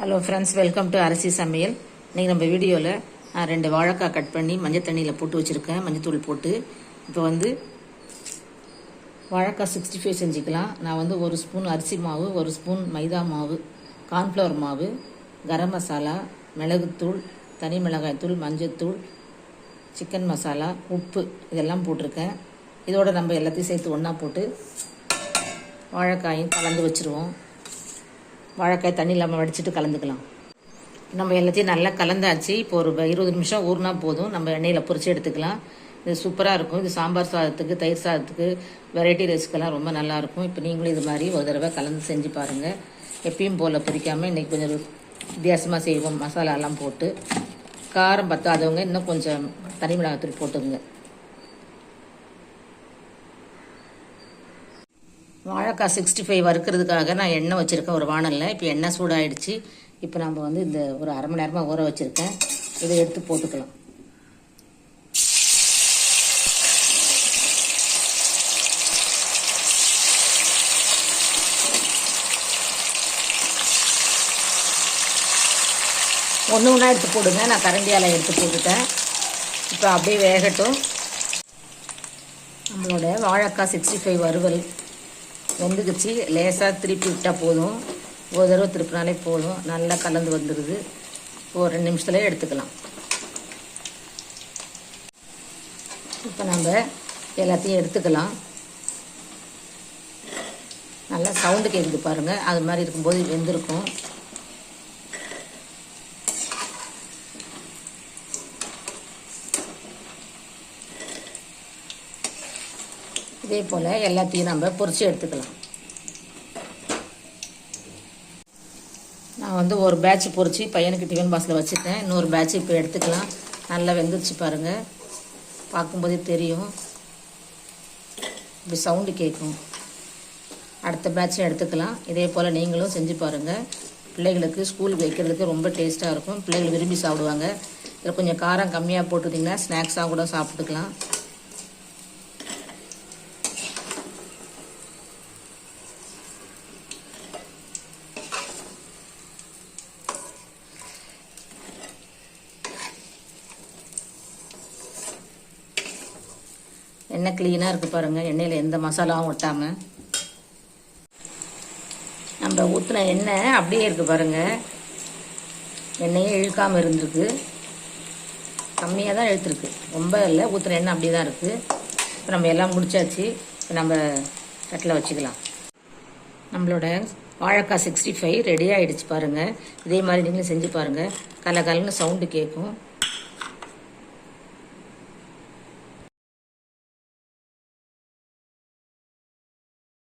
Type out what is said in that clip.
Hello friends welcome to அரிசி சமையல் இன்றைக்கி நம்ம வீடியோவில் நான் ரெண்டு வாழைக்காய் கட் பண்ணி மஞ்சள் தண்ணியில் போட்டு வச்சுருக்கேன். மஞ்சத்தூள் போட்டு. இப்போ வந்து வாழைக்காய் சிக்ஸ்டி ஃபைவ் செஞ்சுக்கலாம். நான் வந்து ஒரு ஸ்பூன் அரிசி மாவு ஒரு ஸ்பூன் மைதா மாவு கார்ன்ஃப்ளவர் மாவு கரம் மசாலா மிளகுத்தூள் தனி மிளகாய்த்தூள் மஞ்சத்தூள் சிக்கன் மசாலா உப்பு இதெல்லாம் போட்டிருக்கேன். இதோட நம்ம எல்லாத்தையும் சேர்த்து ஒன்றா போட்டு வாழைக்காயும் கலந்து வச்சுருவோம். வாழைக்காய் தண்ணி இல்லாமல் வடிச்சிட்டு கலந்துக்கலாம். நம்ம எல்லாத்தையும் நல்லா கலந்தாச்சு. இப்போ ஒரு இருபது நிமிஷம் ஊறினா போதும். நம்ம எண்ணெயில் பொறிச்சு எடுத்துக்கலாம். இது சூப்பராக இருக்கும். இது சாம்பார் சாதத்துக்கு தயிர் சாதத்துக்கு வெரைட்டி ரைஸ்க்கெல்லாம் ரொம்ப நல்லாயிருக்கும் இப்போ நீங்களும் இது மாதிரி ஒரு தடவை கலந்து செஞ்சு பாருங்கள் எப்பயும் போல் பொறிக்காமல் இன்றைக்கி கொஞ்சம் வித்தியாசமாக செய்வோம். மசாலாலாம் போட்டு. காரம் பத்தாதவங்க இன்னும் கொஞ்சம் தனி மிளகாத்தூள் போட்டுங்க வாழைக்காய் சிக்ஸ்டி ஃபைவ் வறுக்கிறதுக்காக நான் எண்ணெய் வச்சுருக்கேன் ஒரு வானலில். இப்போ எண்ணெய் சூடாயிடுச்சு. இப்போ நம்ம வந்து இந்த ஒரு அரை மணி நேரமாக ஊற வச்சுருக்கேன். இதை எடுத்து போட்டுக்கலாம். ஒன்று ஒன்றா எடுத்து போடுங்க. நான் கரண்டியால் எடுத்து போட்டுட்டேன். இப்போ அப்படியே வேகட்டும். நம்மளோட வாழைக்காய் சிக்ஸ்டி ஃபைவ் வறுவல். வெந்துக்குச்சு லேசாக திருப்பி விட்டால் போதும். ஒரு தடவை திருப்பினாலே போதும். நல்லா கலந்து வந்துடுது. ஒரு ரெண்டு நிமிஷத்துலேயே எடுத்துக்கலாம். இப்போ நம்ம எல்லாத்தையும் எடுத்துக்கலாம். நல்லா சவுண்டு கேட்குது பாருங்கள் அது மாதிரி இருக்கும்போது வெந்திருக்கும். இதே போல் எல்லாத்தையும் நம்ம பொறிச்சு எடுத்துக்கலாம். நான் வந்து ஒரு பேட்ச் பொறிச்சு பையனுக்கு டிஃபன் பாக்ஸில் வச்சுட்டேன். இன்னொரு பேட்ச் இப்போ எடுத்துக்கலாம். நல்லா வெந்துருச்சு பாருங்கள் பார்க்கும்போதே தெரியும். இப்படி சவுண்டு கேட்கும். அடுத்த பேட்சும் எடுத்துக்கலாம். இதே போல் நீங்களும் செஞ்சு பாருங்கள் பிள்ளைகளுக்கு ஸ்கூலுக்கு வைக்கிறதுக்கு ரொம்ப டேஸ்ட்டாக இருக்கும். பிள்ளைகள் விரும்பி சாப்பிடுவாங்க. இதில் கொஞ்சம் காரம் கம்மியாக போட்டுட்டிங்கன்னா ஸ்நாக்ஸாக கூட சாப்பிட்டுக்கலாம். எண்ணெய் க்ளீனாக இருக்குது பாருங்கள் எண்ணெயில் எந்த மசாலாவும் ஒட்டாமல் நம்ம ஊற்றின எண்ணெய் அப்படியே இருக்குது பாருங்கள் எண்ணெயே இழுக்காமல் இருந்திருக்கு. கம்மியாக தான் இழுத்துருக்கு. ரொம்ப இல்லை. ஊற்றின எண்ணெய் அப்படியே தான் இருக்குது இப்போ நம்ம எல்லாம் முடிச்சாச்சு. இப்போ நம்ம தட்டில் வச்சுக்கலாம். நம்மளோட வாழைக்காய் சிக்ஸ்டி ஃபைவ் ரெடி ஆகிடுச்சு பாருங்கள் இதே மாதிரி நீங்களும் செஞ்சு பாருங்கள் கலகலன்னு சவுண்டு கேட்கும்.